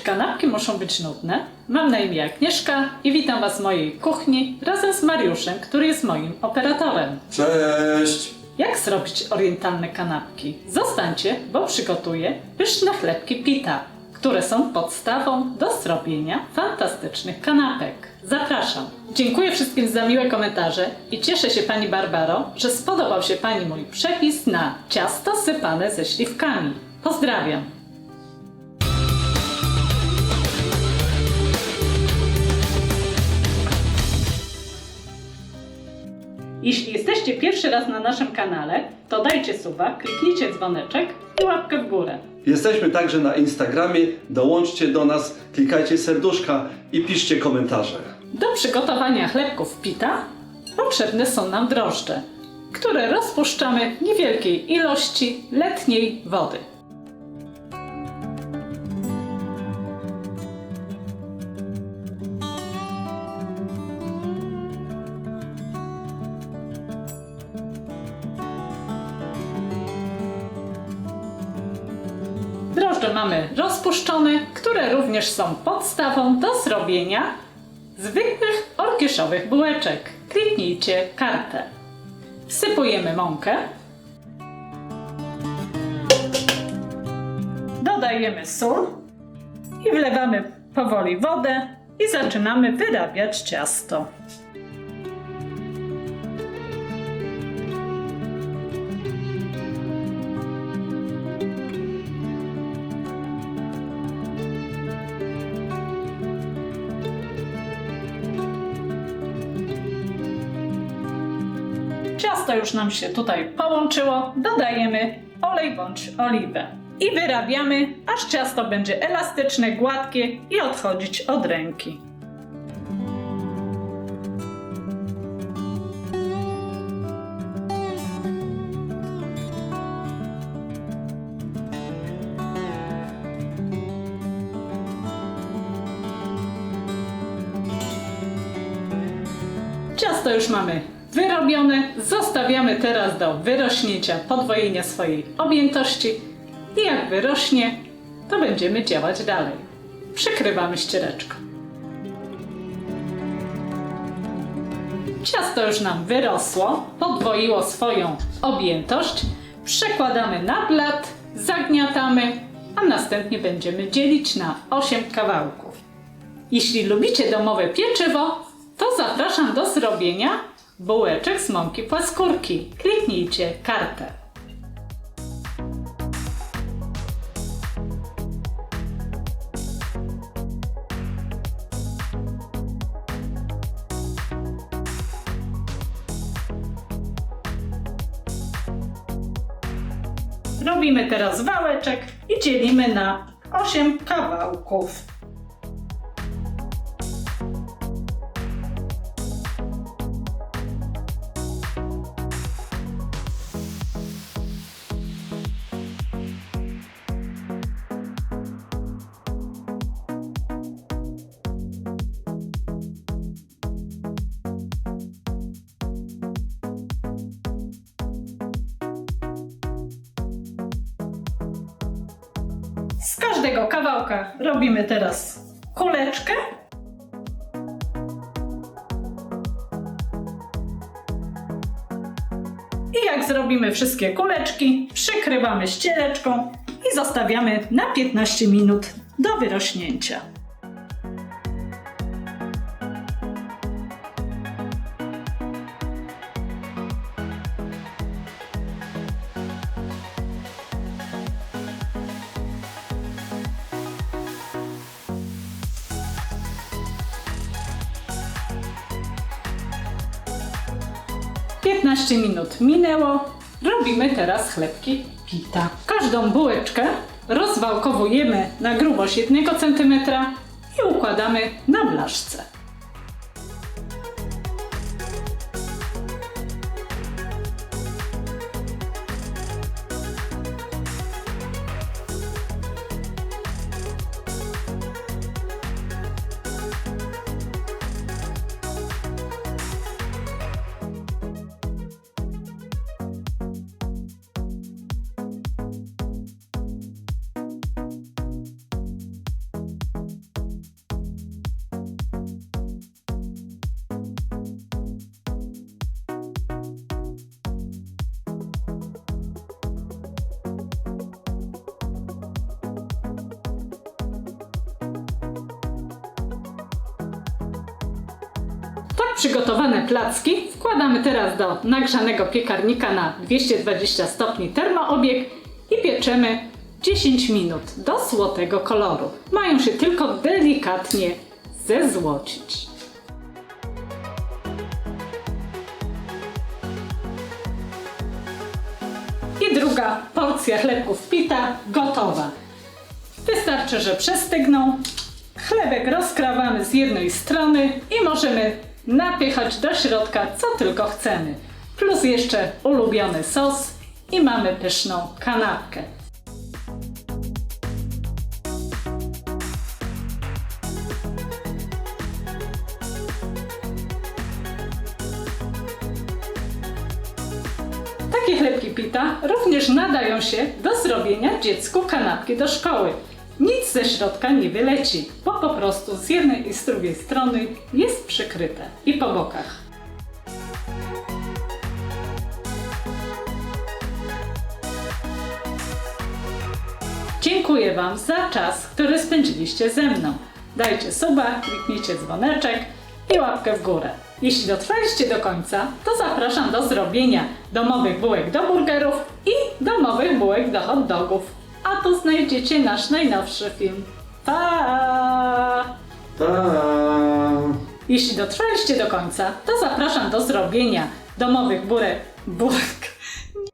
Czy kanapki muszą być nudne? Mam na imię Agnieszka i witam Was w mojej kuchni razem z Mariuszem, który jest moim operatorem. Cześć! Jak zrobić orientalne kanapki? Zostańcie, bo przygotuję pyszne chlebki pita, które są podstawą do zrobienia fantastycznych kanapek. Zapraszam. Dziękuję wszystkim za miłe komentarze i cieszę się Pani Barbaro, że spodobał się Pani mój przepis na ciasto sypane ze śliwkami. Pozdrawiam. Jeśli jesteście pierwszy raz na naszym kanale, to dajcie suba, kliknijcie dzwoneczek i łapkę w górę. Jesteśmy także na Instagramie. Dołączcie do nas, klikajcie serduszka i piszcie komentarze. Do przygotowania chlebków pita potrzebne są nam drożdże, które rozpuszczamy w niewielkiej ilości letniej wody. Mamy rozpuszczone, które również są podstawą do zrobienia zwykłych orkieszowych bułeczek. Kliknijcie kartę. Wsypujemy mąkę. Dodajemy sól i wlewamy powoli wodę i zaczynamy wyrabiać ciasto. Ciasto już nam się tutaj połączyło. Dodajemy olej bądź oliwę. I wyrabiamy, aż ciasto będzie elastyczne, gładkie i odchodzić od ręki. Ciasto już mamy wyrobione. Zostawiamy teraz do wyrośnięcia, podwojenia swojej objętości. I jak wyrośnie, to będziemy działać dalej. Przykrywamy ściereczką. Ciasto już nam wyrosło, podwoiło swoją objętość. Przekładamy na blat, zagniatamy, a następnie będziemy dzielić na 8 kawałków. Jeśli lubicie domowe pieczywo, to zapraszam do zrobienia bułeczek z mąki płaskórki. Kliknijcie kartę. Robimy teraz wałeczek i dzielimy na 8 kawałków. Z każdego kawałka robimy teraz kuleczkę. I jak zrobimy wszystkie kuleczki, przykrywamy ściereczką i zostawiamy na 15 minut do wyrośnięcia. Piętnaście minut minęło. Robimy teraz chlebki pita. Każdą bułeczkę rozwałkowujemy na grubość 1 cm i układamy na blaszce. Przygotowane placki wkładamy teraz do nagrzanego piekarnika na 220 stopni termoobieg i pieczemy 10 minut do złotego koloru. Mają się tylko delikatnie zezłocić. I druga porcja chlebków pita gotowa. Wystarczy, że przestygną. Chlebek rozkrawamy z jednej strony i możemy napychać do środka co tylko chcemy. Plus jeszcze ulubiony sos i mamy pyszną kanapkę. Takie chlebki pita również nadają się do zrobienia dziecku kanapki do szkoły. Ze środka nie wyleci, bo po prostu z jednej i z drugiej strony jest przykryte i po bokach. Dziękuję Wam za czas, który spędziliście ze mną. Dajcie suba, kliknijcie dzwoneczek i łapkę w górę. Jeśli dotrwaliście do końca, to zapraszam do zrobienia domowych bułek do burgerów i domowych bułek do hot dogów. A tu znajdziecie nasz najnowszy film. Pa! Ta. Jeśli dotrwaliście do końca, to zapraszam do zrobienia domowych burek, bu,